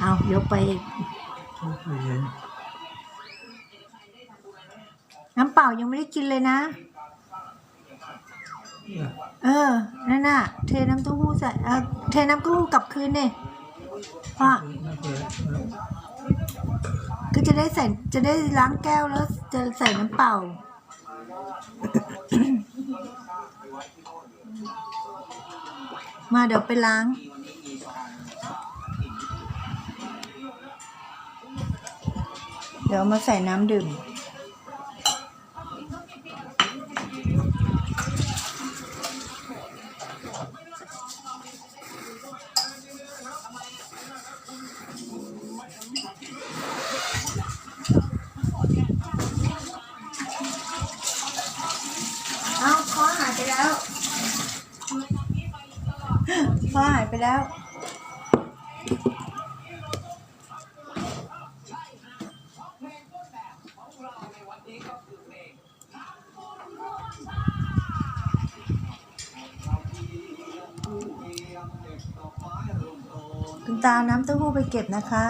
เอายกไปอีกช่วยเย็นน้ำเปล่ายังไม่ได้กินเลยนะเนี่ยเออ นั่นน่ะ เทน้ำเต้าหู้ใส่เออเทน้ำเต้าหู้กลับคืนเนี่ยพ่อน่าเกลียดนะก็จะได้ใส่ จะได้ล้างแก้วแล้ว จะใส่น้ำเปล่า มาเดี๋ยวไปล้าง เดี๋ยวมาใส่น้ำดื่ม เอาพ่อหายไปแล้ว พ่อหายไปแล้ว คุณตาน้ำเต้าหู้ไปเก็บนะคะ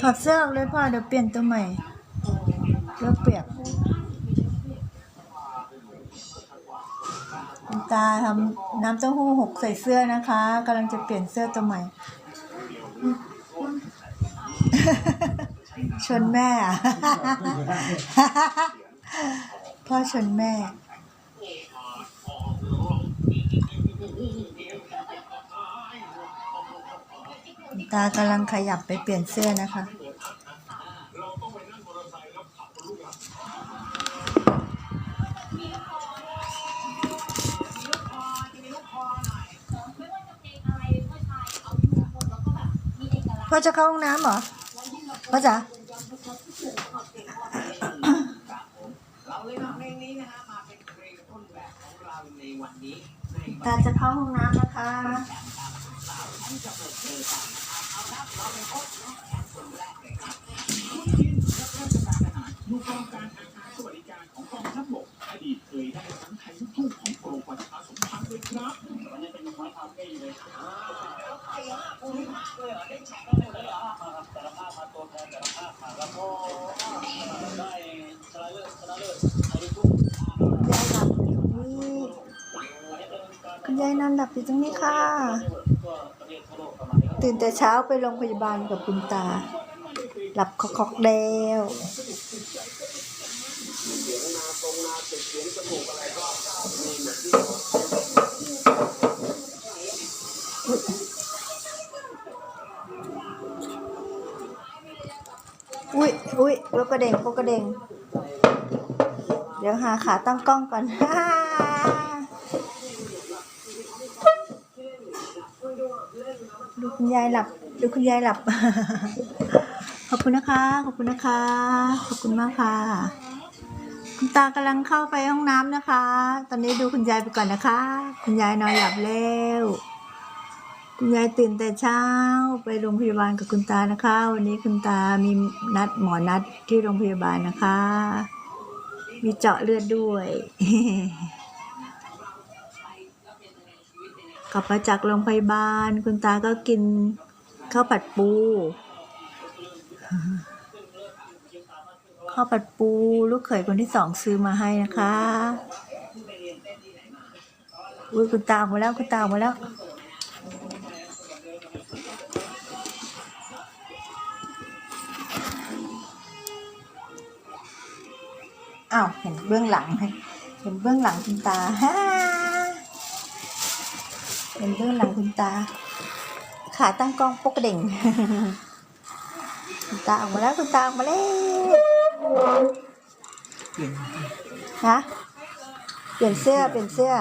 ถอดเสื้อออกเลยพ่อ เดี๋ยวเปลี่ยนตัวใหม่เลือกเปียกคุณตาทำน้ำเต้าหู้หกใส่เสื้อนะคะกำลังจะเปลี่ยนเสื้อตัวใหม่ ชนแม่อะ พ่อชนแม่ ตากำลังขยับไปเปลี่ยนเสื้อนะคะ พ่อจะเข้าห้องน้ำเหรอพ่อจ๋าเราเลยนำเพลงนี้นะตาจะเข้าห้องน้ำนะคะที่จะเปิดเจอกันนะครับเอาละเราไปพบน้องแอนคนแรกเลยครับดูกองการอาคารสวัสดิการของกองทัพบกอดีตเคยได้ทั้งไทยลูกทุ่งของโปรประชาสมพันธ์เลยครับมันยังเป็นไม้คาเฟ่อยู่เลย ยายนะวิคุณยายนอนหลับอยู่ตรงนี้ค่ะ ตื่นแต่เช้าไปโรงพยาบาลกับคุณตา หลับคอกๆแล้วอ อุ้ยอุ๊ยลูกระเด่งลูกระเด่งเดี๋ยวหาขาตั้งกล้องก่อนดูคุณยายหลับ ดูคุณยายหลับ ขอบคุณนะคะ ขอบคุณนะคะ ขอบคุณมากค่ะ คุณตากำลังเข้าไปห้องน้ำนะคะ ตอนนี้ดูคุณยายไปก่อนนะคะ คุณยายนอนหลับแล้ว คุณยายตื่นแต่เช้าไปโรงพยาบาลกับคุณตานะคะ วันนี้คุณตามีนัดหมอนัดที่โรงพยาบาลนะคะ มีเจาะเลือดด้วยกลับมาจากโรงพยาบาล คุณตาก็กินข้าวผัดปูข้าวผัดปูลูกเขยคนที่สองซื้อมาให้นะคะอุ้ยคุณตาออกมาแล้วคุณตาออกมาแล้ว อ้าวเห็นเบื้องหลังไหมเห็นเบื้องหลังคุณตาฮ่าเห็นเบื้องหลังคุณตา ขาตั้งกล้องปกกระเด่ง คุณตาออกมาแล้วคุณตาออกมาแล้วเปลี่ยนฮะเปลี่ยนเสื้อเปลี่ยนเสื้อ